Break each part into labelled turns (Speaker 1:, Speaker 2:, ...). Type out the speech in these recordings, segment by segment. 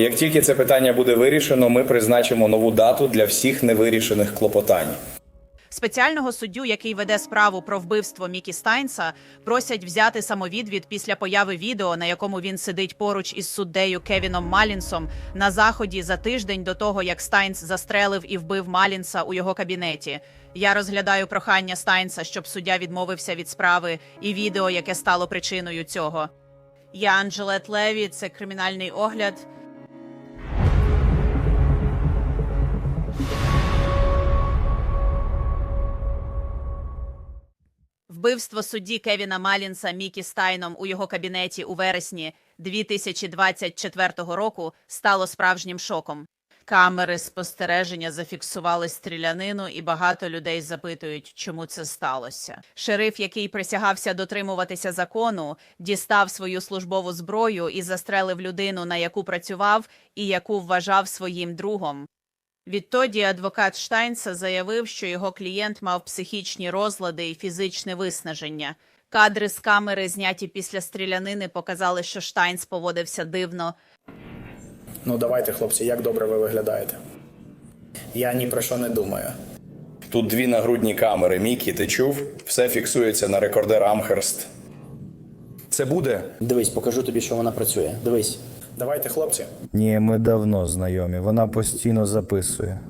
Speaker 1: Як тільки це питання буде вирішено, ми призначимо нову дату для всіх невирішених клопотань.
Speaker 2: Спеціального суддю, який веде справу про вбивство Мікі Стайнса, просять взяти самовідвід після появи відео, на якому він сидить поруч із суддею Кевіном Малінсом на заході за тиждень до того, як Стайнс застрелив і вбив Малінса у його кабінеті. Я розглядаю прохання Стайнса, щоб суддя відмовився від справи і відео, яке стало причиною цього. Я Анджелет Леві, це кримінальний огляд. Вбивство судді Кевіна Малінса Мікі Стайном у його кабінеті у вересні 2024 року стало справжнім шоком. Камери спостереження зафіксували стрілянину, і багато людей запитують, чому це сталося. Шериф, який присягався дотримуватися закону, дістав свою службову зброю і застрелив людину, на яку працював і яку вважав своїм другом. Відтоді адвокат Штайнса заявив, що його клієнт мав психічні розлади і фізичне виснаження. Кадри з камери, зняті після стрілянини, показали, що Штайнс поводився дивно.
Speaker 3: Ну давайте, хлопці, як добре ви виглядаєте. Я ні про що не думаю.
Speaker 1: Тут дві нагрудні камери. Мікі, ти чув? Все фіксується на рекордер Амхерст. Це буде.
Speaker 4: Дивись, покажу тобі, що вона працює. Дивись.
Speaker 3: Давайте, хлопці.
Speaker 5: Ні, ми давно знайомі. Вона постійно записує.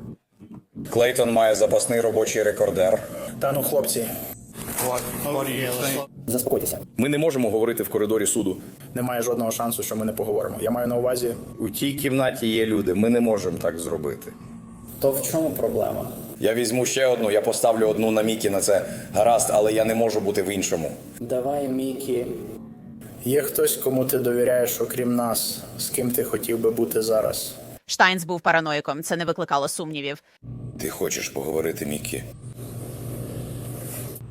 Speaker 1: Клейтон має запасний робочий рекордер.
Speaker 3: Та ну, хлопці,
Speaker 4: Заспокойтеся.
Speaker 1: Ми не можемо говорити в коридорі суду.
Speaker 3: немає жодного шансу, що ми не поговоримо. Я маю на увазі,
Speaker 1: У тій кімнаті є люди. Ми не можемо так зробити.
Speaker 4: То в чому проблема?
Speaker 1: Я візьму ще одну, я поставлю одну на Мікі на це гаразд, але я не можу бути в іншому.
Speaker 4: Давай, Мікі.
Speaker 3: Є хтось, кому ти довіряєш, окрім нас, з ким ти хотів би бути зараз.
Speaker 2: Штайнс був параноїком, це не викликало сумнівів.
Speaker 1: Ти хочеш поговорити, Мікі?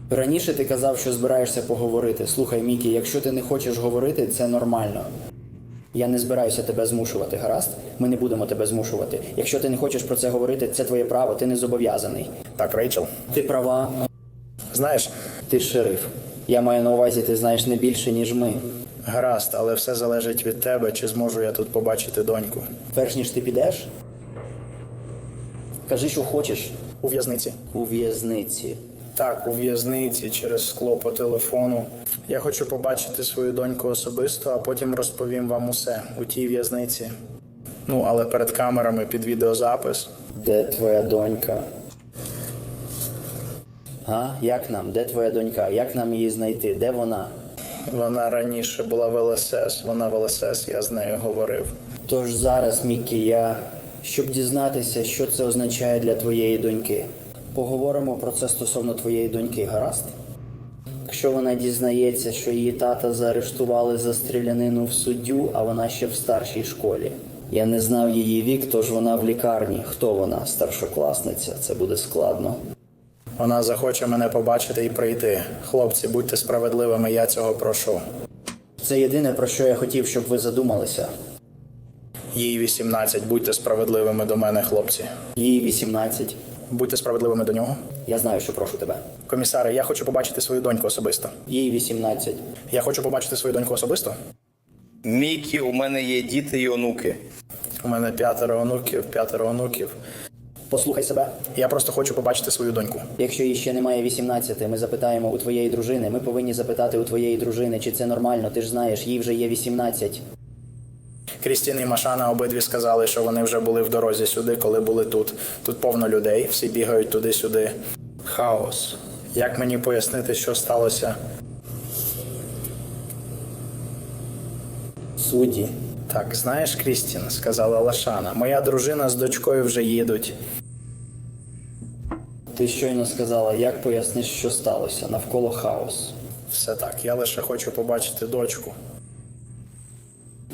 Speaker 4: Раніше ти казав, що збираєшся поговорити. Слухай, Мікі, якщо ти не хочеш говорити, це нормально. Я не збираюся тебе змушувати, гаразд? Ми не будемо тебе змушувати. Якщо ти не хочеш про це говорити, це твоє право, ти не зобов'язаний.
Speaker 3: Так, Рейчел,
Speaker 4: Ти права,
Speaker 3: знаєш,
Speaker 4: ти шериф. Я маю на увазі, ти знаєш не більше, ніж ми.
Speaker 3: Гаразд, але все залежить від тебе, чи зможу я тут побачити доньку.
Speaker 4: Перш ніж ти підеш, кажи, що хочеш
Speaker 3: У в'язниці.
Speaker 4: у в'язниці.
Speaker 3: Так, у в'язниці через скло по телефону. Я хочу побачити свою доньку особисто, а потім розповім вам усе у тій в'язниці. Ну, але перед камерами під відеозапис.
Speaker 4: Де твоя донька? А? Як нам? Де твоя донька? Як нам її знайти? Де вона?
Speaker 3: Вона раніше була в ЛСС, вона в ЛСС, я з нею говорив.
Speaker 4: Тож зараз, Мікі, я, щоб дізнатися, що це означає для твоєї доньки. Поговоримо про це стосовно твоєї доньки, гаразд? Якщо вона дізнається, що її тата заарештували за стрілянину в суддю, а вона ще в старшій школі. Я не знав її вік, тож вона в лікарні. Хто вона? Старшокласниця. Це буде складно.
Speaker 3: Вона захоче мене побачити і прийти. Хлопці, будьте справедливими, я цього прошу.
Speaker 4: Це єдине, про що я хотів, щоб ви задумалися.
Speaker 3: Їй 18, будьте справедливими до мене, хлопці.
Speaker 4: Їй 18.
Speaker 3: Будьте справедливими до нього.
Speaker 4: Я знаю, що прошу тебе.
Speaker 3: Комісаре, я хочу побачити свою доньку особисто.
Speaker 4: Їй 18.
Speaker 3: Я хочу побачити свою доньку особисто.
Speaker 1: Мікі, у мене є діти і онуки.
Speaker 3: У мене п'ятеро онуків, п'ятеро онуків.
Speaker 4: Послухай себе.
Speaker 3: Я просто хочу побачити свою доньку.
Speaker 4: Якщо їй ще немає 18, ми запитаємо у твоєї дружини. Ми повинні запитати у твоєї дружини, чи це нормально. Ти ж знаєш, їй вже є 18.
Speaker 3: Крістін і Машана обидві сказали, що вони вже були в дорозі сюди, коли були тут. Тут повно людей, всі бігають туди-сюди. Хаос. Як мені пояснити, що сталося?
Speaker 4: Судді.
Speaker 3: Так, знаєш, Крістін, сказала Лашана, моя дружина з дочкою вже їдуть.
Speaker 4: Ти щойно сказала, як поясниш, що сталося навколо хаос.
Speaker 3: Все так, я лише хочу побачити дочку.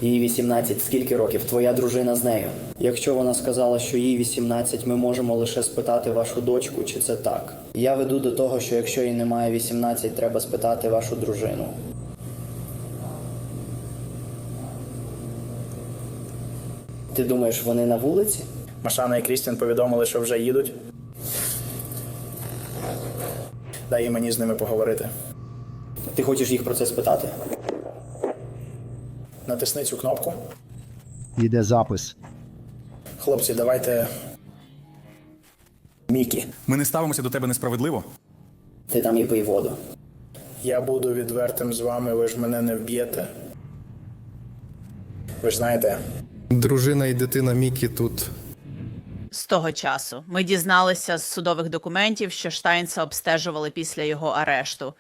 Speaker 4: Їй 18. Скільки років? Твоя дружина з нею. Якщо вона сказала, що їй 18, ми можемо лише спитати вашу дочку, чи це так. Я веду до того, що якщо їй немає 18, треба спитати вашу дружину. Ти думаєш, вони на вулиці?
Speaker 3: Машана і Крістін повідомили, що вже їдуть. Дай і мені з ними поговорити.
Speaker 4: Ти хочеш їх про це спитати?
Speaker 3: Натисни цю кнопку.
Speaker 6: Йде запис.
Speaker 3: Хлопці, давайте. Мікі,
Speaker 7: Ми не ставимося до тебе несправедливо.
Speaker 4: Ти там і пий воду.
Speaker 3: я буду відвертим з вами, ви ж мене не вб'єте. Ви ж знаєте,
Speaker 8: Дружина і дитина Мікі тут.
Speaker 2: З того часу ми дізналися з судових документів, що Штайнса обстежували після його арешту.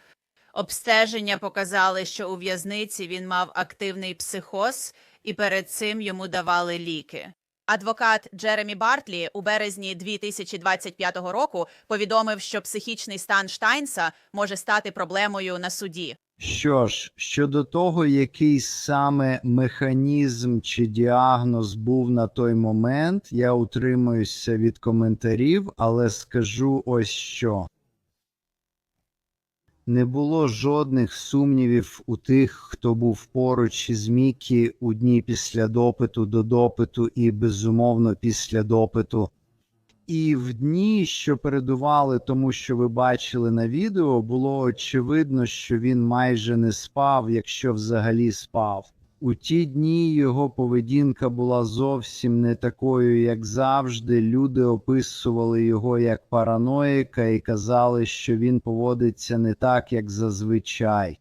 Speaker 2: Обстеження показали, що у в'язниці він мав активний психоз, і перед цим йому давали ліки. Адвокат Джеремі Бартлі у березні 2025 року повідомив, що психічний стан Штайнса може стати проблемою на суді.
Speaker 6: Що ж, щодо того, який саме механізм чи діагноз був на той момент, я утримуюся від коментарів, але скажу ось що. Не було жодних сумнівів у тих, хто був поруч із Мікі у дні після допиту до допиту і безумовно після допиту. І в дні, що передували тому, що ви бачили на відео, було очевидно, що він майже не спав, якщо взагалі спав. У ті дні його поведінка була зовсім не такою, як завжди. Люди описували його як параноїка і казали, що він поводиться не так, як зазвичай.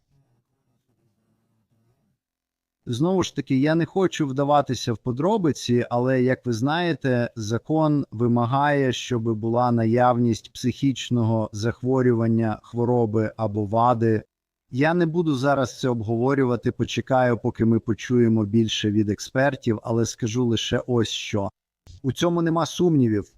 Speaker 6: Знову ж таки, я не хочу вдаватися в подробиці, але як ви знаєте, закон вимагає, щоб була наявність психічного захворювання, хвороби або вади. Я не буду зараз це обговорювати, почекаю, поки ми почуємо більше від експертів, але скажу лише ось що. У цьому нема сумнівів.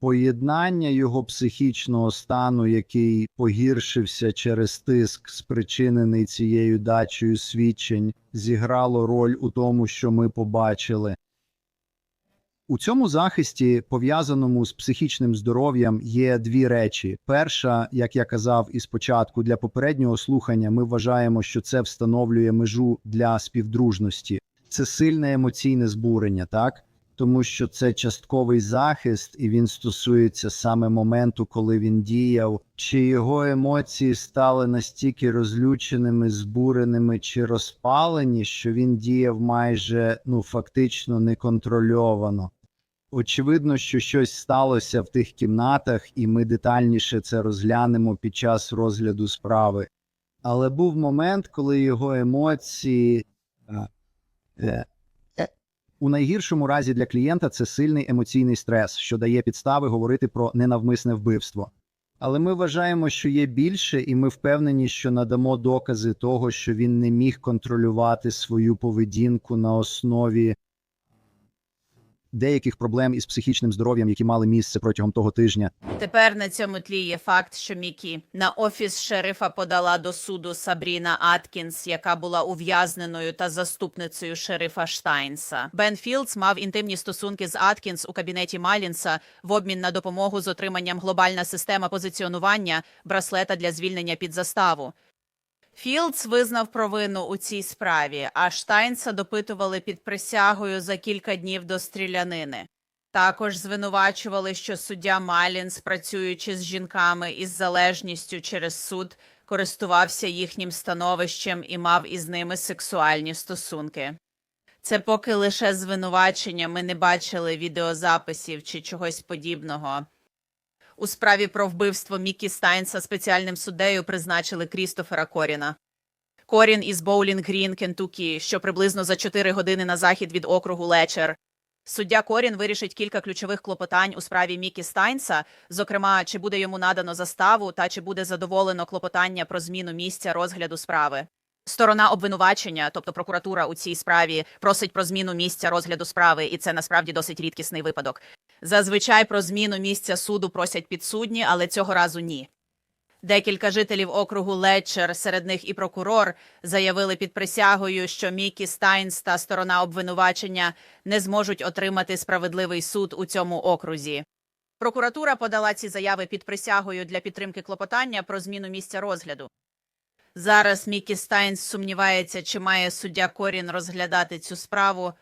Speaker 6: Поєднання його психічного стану, який погіршився через тиск, спричинений цією дачею свідчень, зіграло роль у тому, що ми побачили. У цьому захисті, пов'язаному з психічним здоров'ям, є дві речі. Перша, як я казав і спочатку, для попереднього слухання ми вважаємо, що це встановлює межу для співдружності. Це сильне емоційне збурення, так? Тому що це частковий захист, і він стосується саме моменту, коли він діяв, чи його емоції стали настільки розлюченими, збуреними чи розпалені, що він діяв майже ну фактично неконтрольовано. Очевидно, що щось сталося в тих кімнатах, і ми детальніше це розглянемо під час розгляду справи. Але був момент, коли його емоції. У найгіршому разі для клієнта це сильний емоційний стрес, що дає підстави говорити про ненавмисне вбивство. Але ми вважаємо, що є більше, і ми впевнені, що надамо докази того, що він не міг контролювати свою поведінку на основі деяких проблем із психічним здоров'ям, які мали місце протягом того тижня.
Speaker 2: Тепер на цьому тлі є факт, що Мікі на офіс шерифа подала до суду Сабріна Аткінс, яка була ув'язненою та заступницею шерифа Штайнса. Бен Філдс мав інтимні стосунки з Аткінс у кабінеті Малінса в обмін на допомогу з отриманням глобальна система позиціонування браслета для звільнення під заставу. Філдс визнав провину у цій справі, а Штайнса допитували під присягою за кілька днів до стрілянини. Також звинувачували, що суддя Малінс, працюючи з жінками із залежністю через суд, користувався їхнім становищем і мав із ними сексуальні стосунки. Це поки лише звинувачення, ми не бачили відеозаписів чи чогось подібного. У справі про вбивство Мікі Стайнса спеціальним суддею призначили Крістофера Коріна. Корін із Боулінг Грін, Кентукі, що приблизно за 4 години на захід від округу Лечер. Суддя Корін вирішить кілька ключових клопотань у справі Мікі Стайнса, зокрема, чи буде йому надано заставу та чи буде задоволено клопотання про зміну місця розгляду справи. Сторона обвинувачення, тобто прокуратура у цій справі, просить про зміну місця розгляду справи, і це насправді досить рідкісний випадок. Зазвичай про зміну місця суду просять підсудні, але цього разу ні. Декілька жителів округу Летчер, серед них і прокурор, заявили під присягою, що Мікі Стайнс та сторона обвинувачення не зможуть отримати справедливий суд у цьому окрузі. Прокуратура подала ці заяви під присягою для підтримки клопотання про зміну місця розгляду. Зараз Мікі Стайнс сумнівається, чи має суддя Корін розглядати цю справу,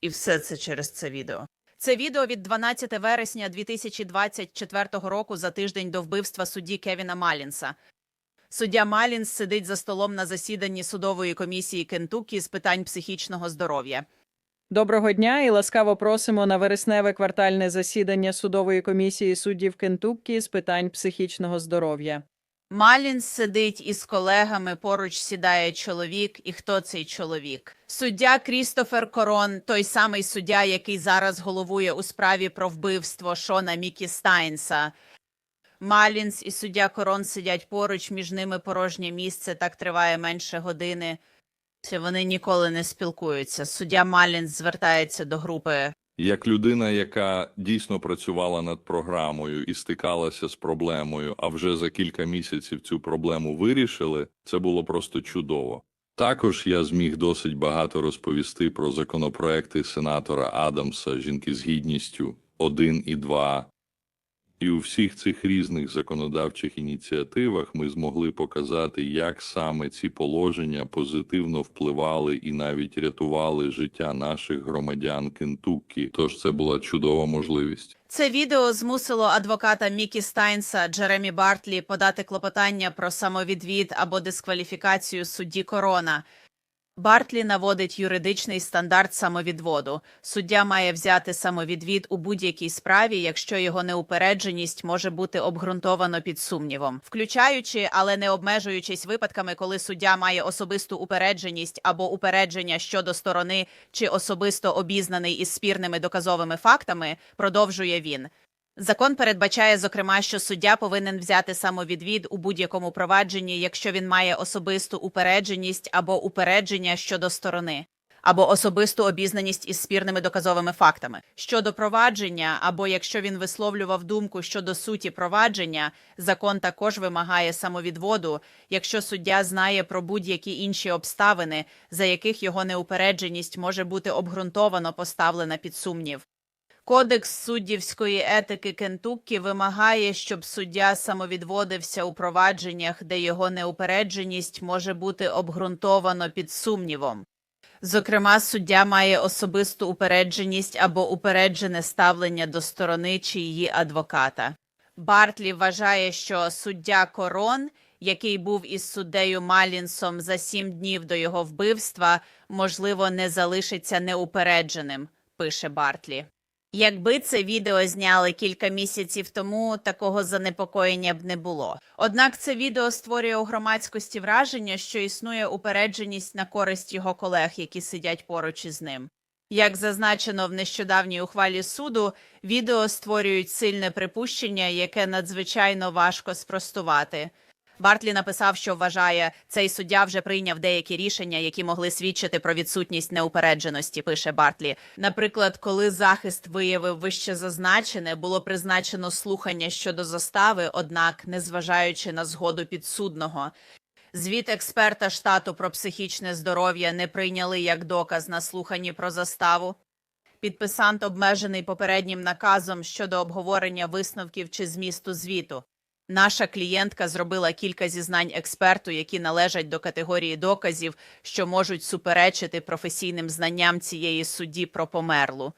Speaker 2: і все це через це відео. Це відео від 12 вересня 2024 року за тиждень до вбивства судді Кевіна Малінса. Суддя Малінс сидить за столом на засіданні судової комісії Кентукі з питань психічного здоров'я.
Speaker 9: Доброго дня і ласкаво просимо на вересневе квартальне засідання судової комісії суддів Кентуккі з питань психічного здоров'я.
Speaker 2: Малінс сидить із колегами, поруч сідає чоловік. І хто цей чоловік? Суддя Крістофер Корон, той самий суддя, який зараз головує у справі про вбивство Шона Мікі Стайнса. Малінс і суддя Корон сидять поруч, між ними порожнє місце, так триває менше години. Вони ніколи не спілкуються. Суддя Малінс звертається до групи.
Speaker 10: Як людина, яка дійсно працювала над програмою і стикалася з проблемою, а вже за кілька місяців цю проблему вирішили, це було просто чудово. Також я зміг досить багато розповісти про законопроекти сенатора Адамса «Жінки з гідністю 1 і 2». І у всіх цих різних законодавчих ініціативах ми змогли показати, як саме ці положення позитивно впливали і навіть рятували життя наших громадян Кентуккі. Тож це була чудова можливість.
Speaker 2: Це відео змусило адвоката Мікі Стайнса Джеремі Бартлі подати клопотання про самовідвід або дискваліфікацію судді Корона. Бартлі наводить юридичний стандарт самовідводу. Суддя має взяти самовідвід у будь-якій справі, якщо його неупередженість може бути обґрунтовано під сумнівом, включаючи, але не обмежуючись випадками, коли суддя має особисту упередженість або упередження щодо сторони чи особисто обізнаний із спірними доказовими фактами, продовжує він. Закон передбачає, зокрема, що суддя повинен взяти самовідвід у будь-якому провадженні, якщо він має особисту упередженість або упередження щодо сторони, або особисту обізнаність із спірними доказовими фактами. Щодо провадження, або якщо він висловлював думку щодо суті провадження, закон також вимагає самовідводу, якщо суддя знає про будь-які інші обставини, за яких його неупередженість може бути обґрунтовано поставлена під сумнів. Кодекс суддівської етики Кентуккі вимагає, щоб суддя самовідводився у провадженнях, де його неупередженість може бути обґрунтовано під сумнівом. Зокрема, суддя має особисту упередженість або упереджене ставлення до сторони чи її адвоката. Бартлі вважає, що суддя Корон, який був із суддею Малінсом за сім днів до його вбивства, можливо, не залишиться неупередженим, пише Бартлі. Якби це відео зняли кілька місяців тому, такого занепокоєння б не було. Однак це відео створює у громадськості враження, що існує упередженість на користь його колег, які сидять поруч із ним. Як зазначено в нещодавній ухвалі суду, відео створюють сильне припущення, яке надзвичайно важко спростувати. Бартлі написав, що вважає, цей суддя вже прийняв деякі рішення, які могли свідчити про відсутність неупередженості. Пише Бартлі. Наприклад, коли захист виявив вище зазначене, було призначено слухання щодо застави, однак, незважаючи на згоду підсудного. Звіт експерта штату про психічне здоров'я не прийняли як доказ на слуханні про заставу. Підписант обмежений попереднім наказом щодо обговорення висновків чи змісту звіту. Наша клієнтка зробила кілька зізнань експерту, які належать до категорії доказів, що можуть суперечити професійним знанням цієї судді про померлу.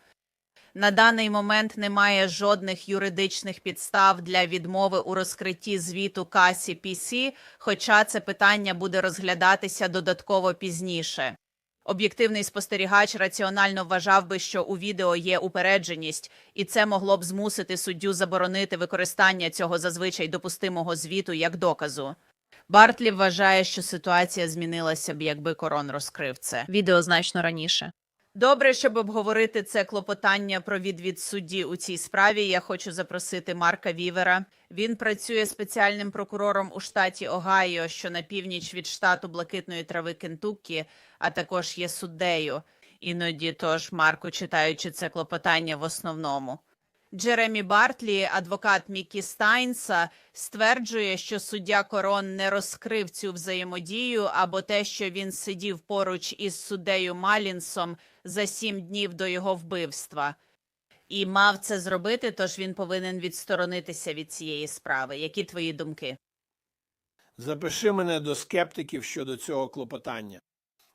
Speaker 2: На даний момент немає жодних юридичних підстав для відмови у розкритті звіту касі PC, хоча це питання буде розглядатися додатково пізніше. Об'єктивний спостерігач раціонально вважав би, що у відео є упередженість, і це могло б змусити суддю заборонити використання цього зазвичай допустимого звіту як доказу. Бартлі вважає, що ситуація змінилася б, якби корон розкрив це.
Speaker 11: Відео значно раніше.
Speaker 2: Добре, щоб обговорити це клопотання про відвід судді у цій справі. Я хочу запросити Марка Вівера. Він працює спеціальним прокурором у штаті Огайо, що на північ від штату Блакитної трави Кентуккі, а також є суддею. Іноді тож, Марку, читаючи це клопотання в основному. Джеремі Бартлі, адвокат Мікі Стайнса, стверджує, що суддя Корон не розкрив цю взаємодію або те, що він сидів поруч із суддею Малінсом за сім днів до його вбивства. І мав це зробити, тож він повинен відсторонитися від цієї справи. Які твої думки?
Speaker 12: Запиши мене до скептиків щодо цього клопотання.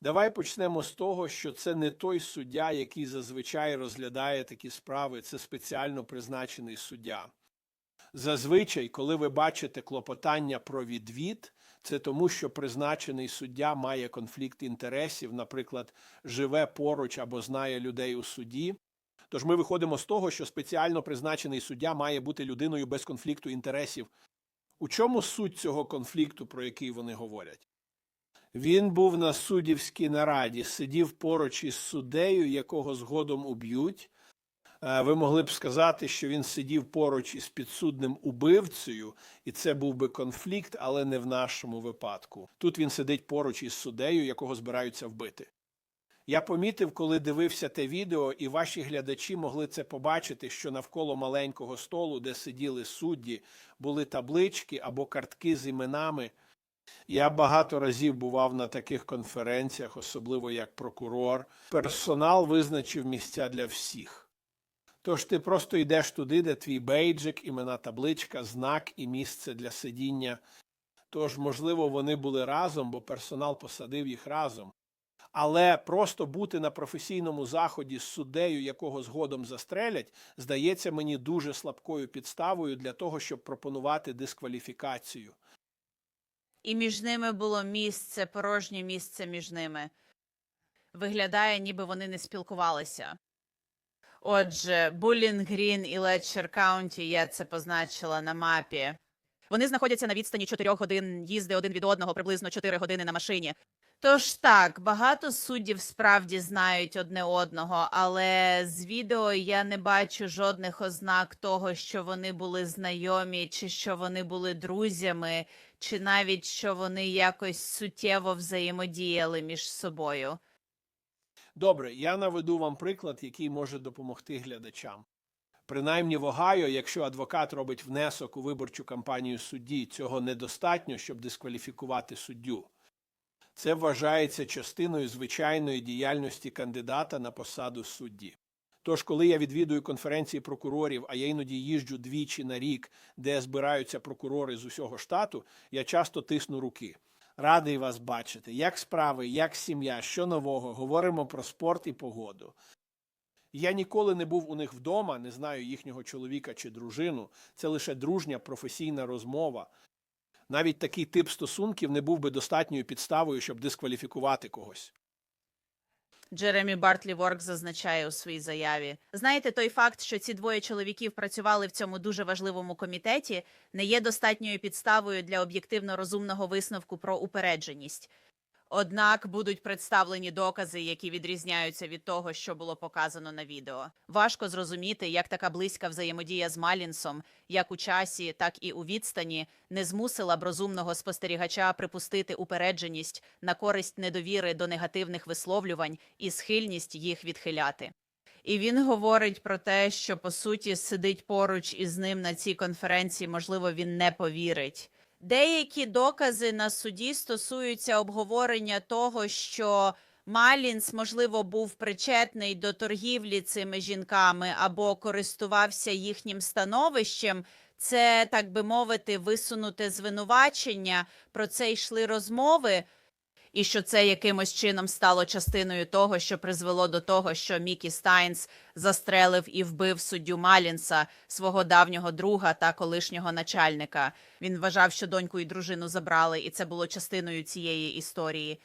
Speaker 12: Давай почнемо з того, що це не той суддя, який зазвичай розглядає такі справи, це спеціально призначений суддя. Зазвичай, коли ви бачите клопотання про відвід, Це тому, що призначений суддя має конфлікт інтересів, наприклад, живе поруч або знає людей у суді. Тож ми виходимо з того, що спеціально призначений суддя має бути людиною без конфлікту інтересів. У чому суть цього конфлікту, про який вони говорять? Він був на суддівській нараді, сидів поруч із суддею, якого згодом уб'ють. Е, Ви могли б сказати, що він сидів поруч із підсудним убивцею, і це був би конфлікт, але не в нашому випадку. Тут він сидить поруч із суддею, якого збираються вбити. Я помітив, коли дивився те відео, і ваші глядачі могли це побачити, що навколо маленького столу, де сиділи судді, були таблички або картки з іменами. Я багато разів бував на таких конференціях, особливо як прокурор. Персонал визначив місця для всіх. Тож ти просто йдеш туди, де твій бейджик, імена табличка, знак і місце для сидіння. Тож, можливо, вони були разом, бо персонал посадив їх разом. Але просто бути на професійному заході з суддею, якого згодом застрелять, здається мені дуже слабкою підставою для того, щоб пропонувати дискваліфікацію.
Speaker 2: І між ними було місце, порожнє місце між ними. Виглядає, ніби вони не спілкувалися. Отже, Булінгрін і Летчер Каунті, я це позначила на мапі. Вони знаходяться на відстані 4 годин їзди один від одного, приблизно 4 години на машині. Тож так, багато суддів справді знають одне одного, але з відео я не бачу жодних ознак того, що вони були знайомі, чи що вони були друзями, чи навіть що вони якось суттєво взаємодіяли між собою.
Speaker 12: Добре, я наведу вам приклад, який може допомогти глядачам. Принаймні в Огайо, якщо адвокат робить внесок у виборчу кампанію судді, цього недостатньо, щоб дискваліфікувати суддю. Це вважається частиною звичайної діяльності кандидата на посаду судді. Тож, коли я відвідую конференції прокурорів, а я іноді їжджу двічі на рік, де збираються прокурори з усього штату, я часто тисну руки. Радий вас бачити. Як справи, як сім'я, що нового? Говоримо про спорт і погоду. Я ніколи не був у них вдома, не знаю їхнього чоловіка чи дружину. Це лише дружня професійна розмова. Навіть такий тип стосунків не був би достатньою підставою, щоб дискваліфікувати когось.
Speaker 2: Джеремі Бартлі Ворк зазначає у своїй заяві. Знаєте, той факт, що ці двоє чоловіків працювали в цьому дуже важливому комітеті, не є достатньою підставою для об'єктивно розумного висновку про упередженість. Однак будуть представлені докази, які відрізняються від того, що було показано на відео. Важко зрозуміти, як така близька взаємодія з Малінсом, як у часі, так і у відстані, не змусила б розумного спостерігача припустити упередженість на користь недовіри до негативних висловлювань і схильність їх відхиляти. І він говорить про те, що по суті сидить поруч із ним на цій конференції, можливо, він не повірить. Деякі докази на суді стосуються обговорення того, що Малінс, можливо, був причетний до торгівлі цими жінками або користувався їхнім становищем. Це, так би мовити, висунуте звинувачення. Про це йшли розмови. І що це якимось чином стало частиною того, що призвело до того, що Мікі Стайнс застрелив і вбив суддю Малінса, свого давнього друга та колишнього начальника. Він вважав, що доньку і дружину забрали, і це було частиною цієї історії.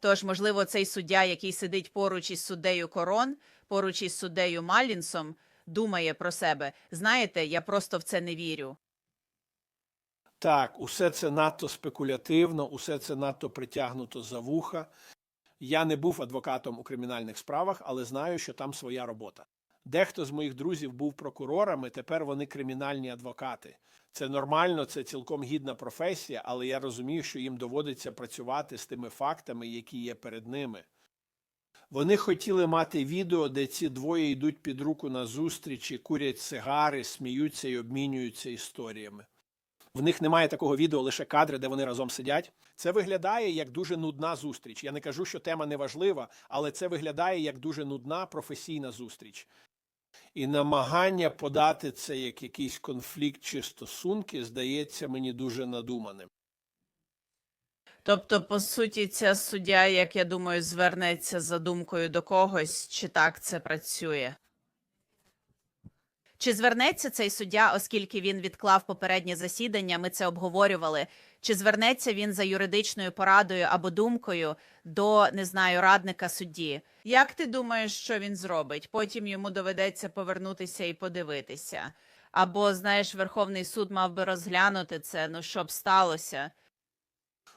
Speaker 2: Тож, можливо, цей суддя, який сидить поруч із суддею Корон, поруч із суддею Малінсом, думає про себе. Знаєте, я просто в це не вірю.
Speaker 12: Так, усе це надто спекулятивно, усе це надто притягнуто за вуха. Я не був адвокатом у кримінальних справах, але знаю, що там своя робота. Дехто з моїх друзів був прокурорами, тепер вони кримінальні адвокати. Це нормально, це цілком гідна професія, але я розумію, що їм доводиться працювати з тими фактами, які є перед ними. Вони хотіли мати відео, де ці двоє йдуть під руку на зустрічі, курять сигари, сміються і обмінюються історіями. В них немає такого відео, лише кадри, де вони разом сидять. Це виглядає як дуже нудна зустріч. Я не кажу, що тема не важлива, але це виглядає як дуже нудна професійна зустріч. І намагання подати це як якийсь конфлікт чи стосунки здається мені дуже надуманим.
Speaker 2: Тобто, по суті, ця суддя, як я думаю, звернеться за думкою до когось, чи так це працює. Чи звернеться цей суддя, оскільки він відклав попереднє засідання? Ми це обговорювали. Чи звернеться він за юридичною порадою або думкою до не знаю радника судді? Як ти думаєш, що він зробить? Потім йому доведеться повернутися і подивитися. Або знаєш, Верховний суд мав би розглянути це. Ну що б сталося?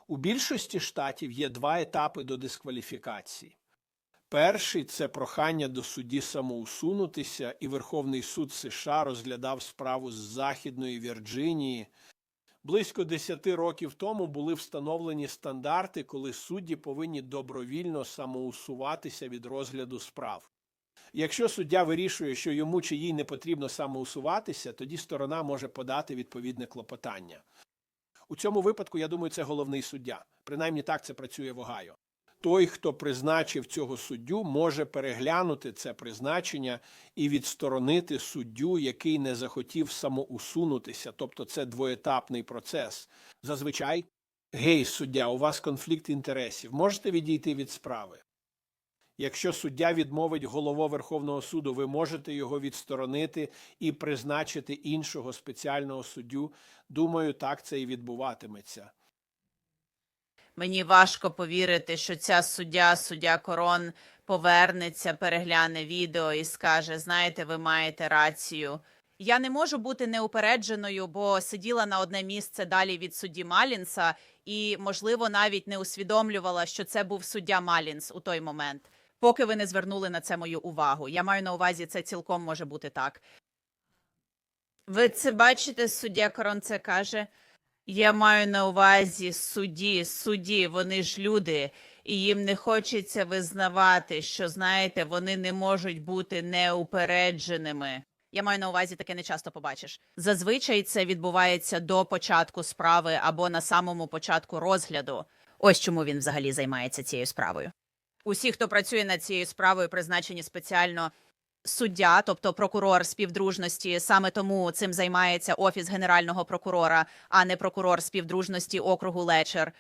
Speaker 12: У більшості штатів є два етапи до дискваліфікації. Перший це прохання до судді самоусунутися, і Верховний суд США розглядав справу з Західної Вірджинії. Близько 10 років тому були встановлені стандарти, коли судді повинні добровільно самоусуватися від розгляду справ. Якщо суддя вирішує, що йому чи їй не потрібно самоусуватися, тоді сторона може подати відповідне клопотання. У цьому випадку, я думаю, це головний суддя. Принаймні так це працює в Огайо. Той, хто призначив цього суддю, може переглянути це призначення і відсторонити суддю, який не захотів самоусунутися. Тобто це двоетапний процес. Зазвичай, гей, суддя, у вас конфлікт інтересів. Можете відійти від справи. Якщо суддя відмовить голову Верховного суду, ви можете його відсторонити і призначити іншого спеціального суддю. Думаю, так це і відбуватиметься.
Speaker 2: Мені важко повірити, що ця суддя, суддя Корон, повернеться, перегляне відео і скаже: знаєте, ви маєте рацію. Я не можу бути неупередженою, бо сиділа на одне місце далі від судді Малінса, і, можливо, навіть не усвідомлювала, що це був суддя Малінс у той момент, поки ви не звернули на це мою увагу. Я маю на увазі, це цілком може бути так. Ви це бачите, суддя Корон це каже. Я маю на увазі судді, судді, вони ж люди, і їм не хочеться визнавати, що знаєте, вони не можуть бути неупередженими. Я маю на увазі таке не часто побачиш. Зазвичай це відбувається до початку справи або на самому початку розгляду. Ось чому він взагалі займається цією справою. Усі, хто працює над цією справою, призначені спеціально суддя, тобто прокурор співдружності. Саме тому цим займається офіс генерального прокурора, а не прокурор співдружності округу Лечер.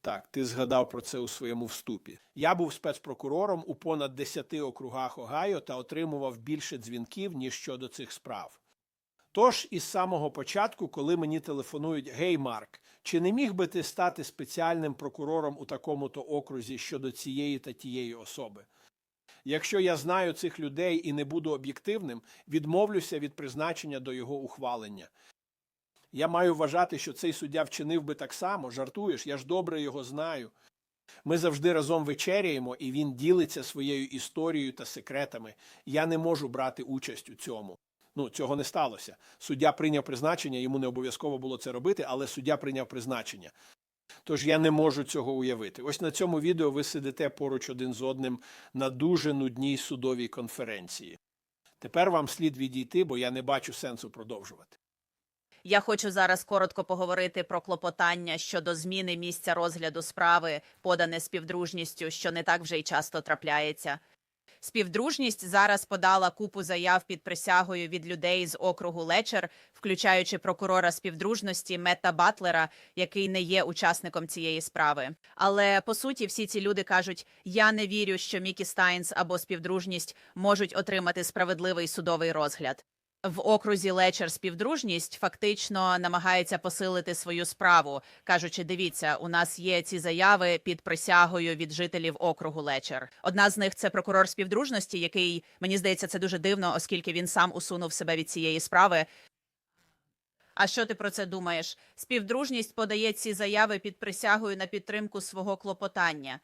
Speaker 12: Так, ти згадав про це у своєму вступі. Я був спецпрокурором у понад 10 округах Огайо та отримував більше дзвінків, ніж щодо цих справ. Тож, із самого початку, коли мені телефонують Гей, Марк, чи не міг би ти стати спеціальним прокурором у такому-то окрузі щодо цієї та тієї особи? Якщо я знаю цих людей і не буду об'єктивним, відмовлюся від призначення до його ухвалення. Я маю вважати, що цей суддя вчинив би так само. Жартуєш, я ж добре його знаю. Ми завжди разом вечеряємо, і він ділиться своєю історією та секретами. Я не можу брати участь у цьому. Ну, цього не сталося. Суддя прийняв призначення, йому не обов'язково було це робити, але суддя прийняв призначення. Тож я не можу цього уявити. Ось на цьому відео ви сидите поруч один з одним на дуже нудній судовій конференції. Тепер вам слід відійти, бо я не бачу сенсу продовжувати.
Speaker 2: Я хочу зараз коротко поговорити про клопотання щодо зміни місця розгляду справи, подане співдружністю, що не так вже й часто трапляється. Співдружність зараз подала купу заяв під присягою від людей з округу Лечер, включаючи прокурора співдружності Мета Батлера, який не є учасником цієї справи. Але по суті, всі ці люди кажуть: я не вірю, що Мікі Стайнс або співдружність можуть отримати справедливий судовий розгляд. В окрузі Лечер співдружність фактично намагається посилити свою справу, кажучи: дивіться, у нас є ці заяви під присягою від жителів округу Лечер. Одна з них це прокурор співдружності, який мені здається, це дуже дивно, оскільки він сам усунув себе від цієї справи. А що ти про це думаєш? Співдружність подає ці заяви під присягою на підтримку свого клопотання.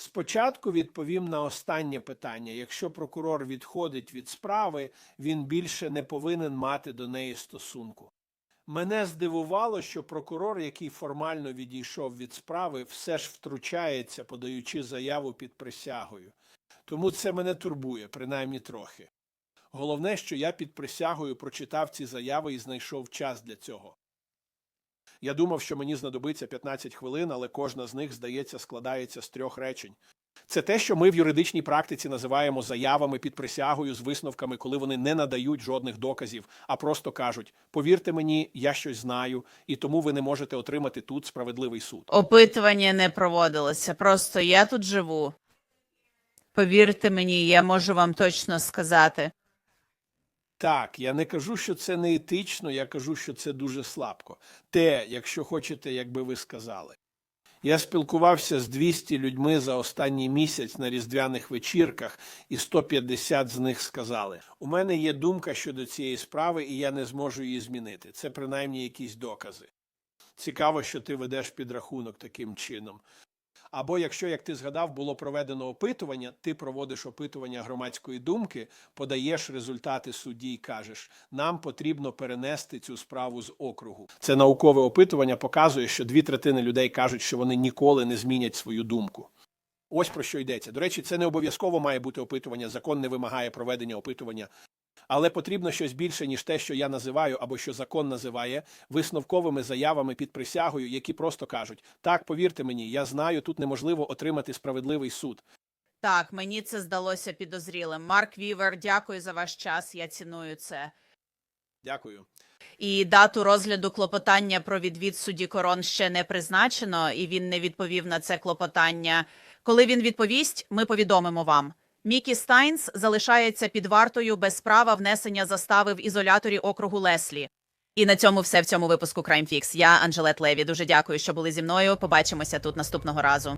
Speaker 12: Спочатку відповім на останнє питання. Якщо прокурор відходить від справи, він більше не повинен мати до неї стосунку. Мене здивувало, що прокурор, який формально відійшов від справи, все ж втручається, подаючи заяву під присягою. Тому це мене турбує, принаймні трохи. Головне, що я під присягою прочитав ці заяви і знайшов час для цього. Я думав, що мені знадобиться 15 хвилин, але кожна з них, здається, складається з трьох речень. Це те, що ми в юридичній практиці називаємо заявами під присягою з висновками, коли вони не надають жодних доказів, а просто кажуть: повірте мені, я щось знаю, і тому ви не можете отримати тут справедливий суд.
Speaker 2: Опитування не проводилося. Просто я тут живу. Повірте мені, я можу вам точно сказати.
Speaker 12: Так, я не кажу, що це не етично, я кажу, що це дуже слабко. Те, якщо хочете, якби ви сказали. Я спілкувався з 200 людьми за останній місяць на різдвяних вечірках, і 150 з них сказали: у мене є думка щодо цієї справи, і я не зможу її змінити. Це принаймні якісь докази. Цікаво, що ти ведеш підрахунок таким чином. Або якщо, як ти згадав, було проведено опитування, ти проводиш опитування громадської думки, подаєш результати судді і кажеш, нам потрібно перенести цю справу з округу. Це наукове опитування показує, що дві третини людей кажуть, що вони ніколи не змінять свою думку. Ось про що йдеться. До речі, це не обов'язково має бути опитування. Закон не вимагає проведення опитування. Але потрібно щось більше, ніж те, що я називаю або що закон називає висновковими заявами під присягою, які просто кажуть: так, повірте мені, я знаю, тут неможливо отримати справедливий суд.
Speaker 2: Так, мені це здалося підозрілим. Марк Вівер, дякую за ваш час. Я ціную це.
Speaker 12: Дякую.
Speaker 2: І дату розгляду клопотання про відвід судді Корон ще не призначено, і він не відповів на це клопотання. Коли він відповість, ми повідомимо вам. Мікі Стайнс залишається під вартою без права внесення застави в ізоляторі округу Леслі. І на цьому все в цьому випуску Fix. Я Анжелет Леві. Дуже дякую, що були зі мною. Побачимося тут наступного разу.